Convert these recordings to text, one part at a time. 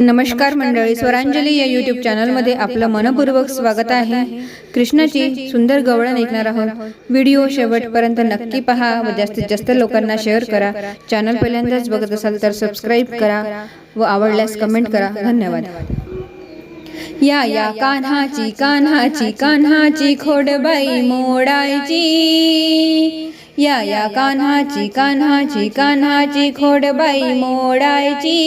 नमस्कार मंडळी स्वरांजली या यूट्यूब चॅनलमध्ये आपलं मनपूर्वक स्वागत आहे. कृष्णाची सुंदर गवळण ऐकणार आहोत. व्हिडिओ शेवटपर्यंत नक्की पहा. व जास्तीत जास्त लोकांना शेअर करा. चॅनल पहिल्यांदाच बघत असाल तर सबस्क्राईब करा व आवडल्यास कमेंट करा. धन्यवाद. या या कान्हाची कान्हाची कान्हाची खोडबाई मोडायची. या या कान्हाची कान्हाची कान्हाची खोडबाई मोडायची.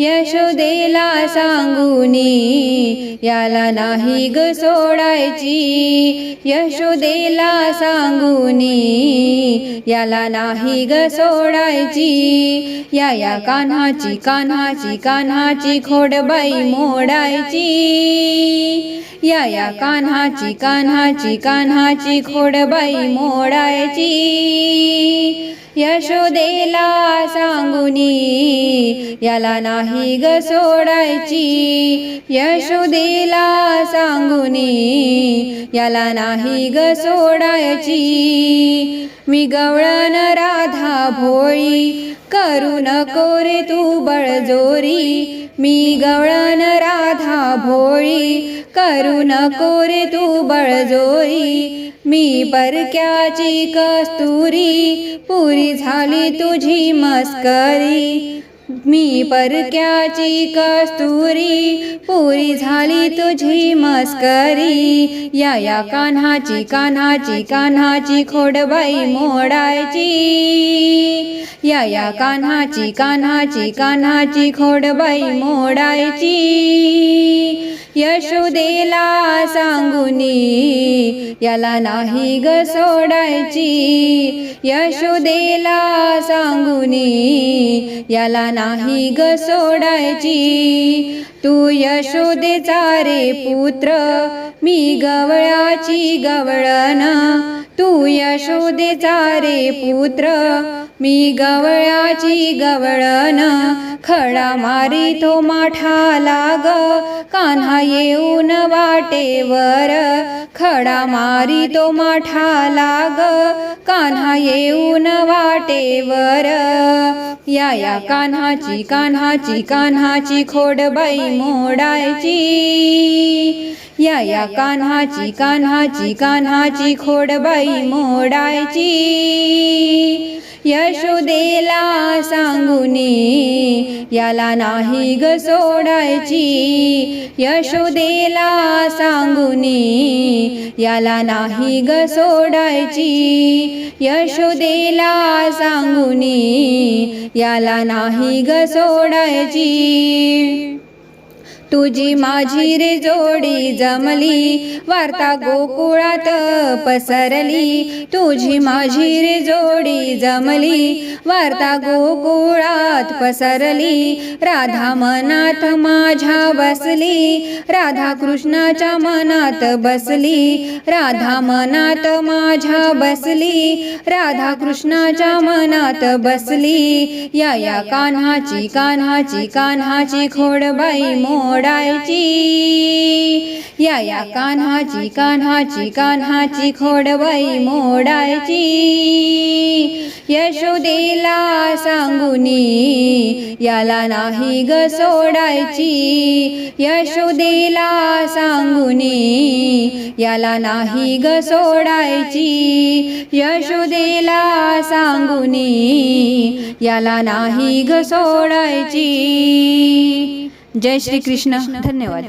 यशोदेला सांगुनी याला नाही ग सोडायची. यशोदेला सांगुनी याला नाही ग सोडायची. या या कान्हाची कान्हाची कान्हाची खोडबाई मोडायची. या या कान्हाची कान्हाची कान्हाची खोडबाई मोडायची. यशोदेला सांगुनी याला नाही ग सोडायची. यशोदेला सांगुनी याला नाही ग सोडायची. मी गवळण राधा भोळी करू नको रे तू बळजोरी. मी गवळण राधा भोळी करू नको रे तू बळजोरी. मी परक्याची कस्तुरी पुरी झाली तुझी मस्करी. मी परक्याची कस्तुरी? पुरी झाली तुझी मस्करी. या या कान्हाची कान्हाची कान्हाची खोडबाई मोडायची. या या कान्हाची कान्हाची कान्हाची खोडबाई मोडायची. यशोदेला सांगुनी याला नाही ग सोडायची. यशोदेला सांगुनी याला नाही ग सोडायची. तू यशोदेचा रे पुत्र मी गवळाची गवळण. तू यशोदेचा रे पुत्र मी गवळाची गवळण. खडा मारी तो माठा लाग कान्हा येऊन वाटेवर खडा मारी तो माठा लाग कान्हा येऊन वाटेवर या या कान्हाची कान्हाची कान्हाची खोडबाई मोडायची. या या कान्हाची कान्हाची कान्हाची खोडबाई मोडायची. यशोदेला सांगुनी याला नाही ग सोडायची. यशोदेला सांगुनी याला नाही ग सोडायची. यशोदेला सांगुनी याला नाही ग सोडायची. तुझी माझी रे जोडी जमली वार्ता गोकुळात पसरली. तुझी माझी रे जोडी जमली वार्ता गोकुळात पसरली. राधा मनात माझ्या बसली राधा कृष्णाच्या मनात बसली. राधा मनात माझ्या बसली राधा कृष्णाच्या मनात बसली. या या कान्हाची कान्हाची कान्हाची खोडबाई खोडायची या या कान्हाची कान्हाची कान्हाची खोडवाई मोडायची. यशोदेला सांगुनी याला नाही ग सोडायची. यशोदेला सांगुनी याला नाही ग सोडायची. यशोदेला सांगुनी याला नाही ग सोडायची. जय श्री कृष्ण धन्यवाद.